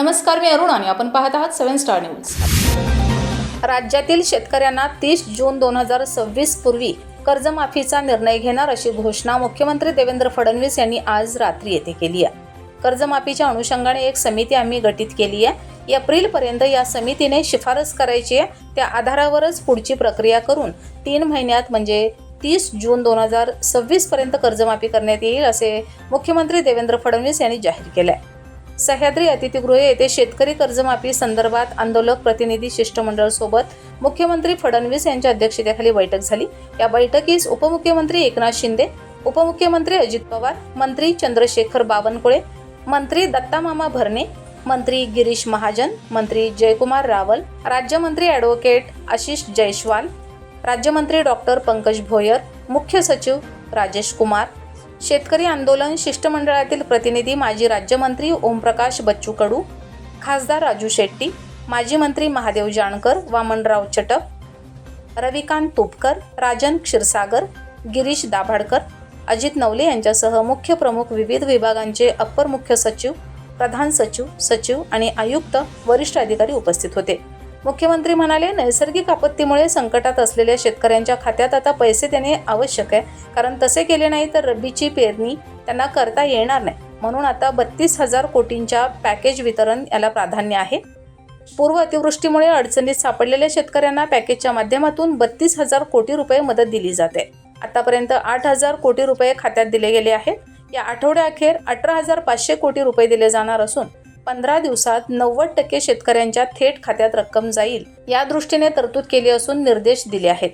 नमस्कार मी अरुण आणि आपण पाहत आहात सेव्हन स्टार न्यूज. राज्यातील शेतकऱ्यांना तीस जून दोन हजार सव्वीस पूर्वी कर्जमाफीचा निर्णय घेणार अशी घोषणा मुख्यमंत्री देवेंद्र फडणवीस यांनी आज रात्री येथे केली आहे. कर्जमाफीच्या अनुषंगाने एक समिती आम्ही गठीत केली आहे. एप्रिलपर्यंत या समितीने शिफारस करायची आहे. त्या आधारावरच पुढची प्रक्रिया करून तीन महिन्यात म्हणजे तीस जून दोन हजार सव्वीस पर्यंत कर्जमाफी करण्यात येईल असे मुख्यमंत्री देवेंद्र फडणवीस यांनी जाहीर केलं आहे सह्याद्री अतिथीगृह येथे शेतकरी कर्जमाफी संदर्भात आंदोलक प्रतिनिधी शिष्टमंडळ सोबत मुख्यमंत्री फडणवीस यांच्या अध्यक्षतेखाली बैठक झाली. या बैठकीस उपमुख्यमंत्री एकनाथ शिंदे उपमुख्यमंत्री अजित पवार मंत्री चंद्रशेखर बावनकुळे मंत्री दत्तामामा भरणे मंत्री गिरीश महाजन मंत्री जयकुमार रावल राज्यमंत्री ॲडव्होकेट आशिष जयस्वाल राज्यमंत्री डॉक्टर पंकज भोयर मुख्य सचिव राजेश कुमार शेतकरी आंदोलन शिष्टमंडळातील प्रतिनिधी माजी राज्यमंत्री ओमप्रकाश बच्चू कडू खासदार राजू शेट्टी माजी मंत्री महादेव जानकर वामनराव चटप रविकांत तुपकर राजन क्षीरसागर गिरीश दाभाडकर अजित नवले यांच्यासह मुख्य प्रमुख विविध विभागांचे अप्पर मुख्य सचिव प्रधान सचिव सचिव आणि आयुक्त वरिष्ठ अधिकारी उपस्थित होते. मुख्यमंत्री म्हणाले नैसर्गिक आपत्तीमुळे संकटात असलेल्या शेतकऱ्यांच्या खात्यात आता पैसे देणे आवश्यक आहे. कारण तसे केले नाही तर रब्बीची पेरणी त्यांना करता येणार नाही. म्हणून आता बत्तीस हजार कोटींच्या पॅकेज वितरण याला प्राधान्य आहे. पूर्व अतिवृष्टीमुळे अडचणीत सापडलेल्या शेतकऱ्यांना पॅकेजच्या माध्यमातून बत्तीस हजार कोटी रुपये मदत दिली जाते. आतापर्यंत आठ हजार कोटी रुपये खात्यात दिले गेले आहेत. या आठवड्याअखेर अठरा हजार पाचशे कोटी रुपये दिले जाणार असून पंधरा दिवसात नव्वद टक्के शेतकऱ्यांच्या थेट खात्यात रक्कम जाईल. या दृष्टीने तरतूद केली असून निर्देश दिले आहेत.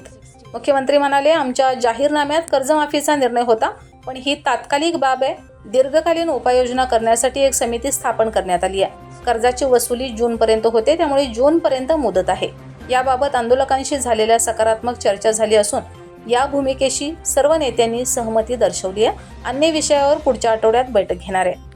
मुख्यमंत्री म्हणाले आमच्या जाहीरनाम्यात कर्जमाफीचा निर्णय होता पण ही तात्कालिक बाब आहे. दीर्घकालीन उपाययोजना करण्यासाठी एक समिती स्थापन करण्यात आली आहे. कर्जाची वसुली जूनपर्यंत होते त्यामुळे जूनपर्यंत मुदत आहे. याबाबत आंदोलकांशी झालेल्या सकारात्मक चर्चा झाली असून या भूमिकेशी सर्व नेत्यांनी सहमती दर्शवली आहे. अन्य विषयावर पुढच्या आठवड्यात बैठक घेणार आहे.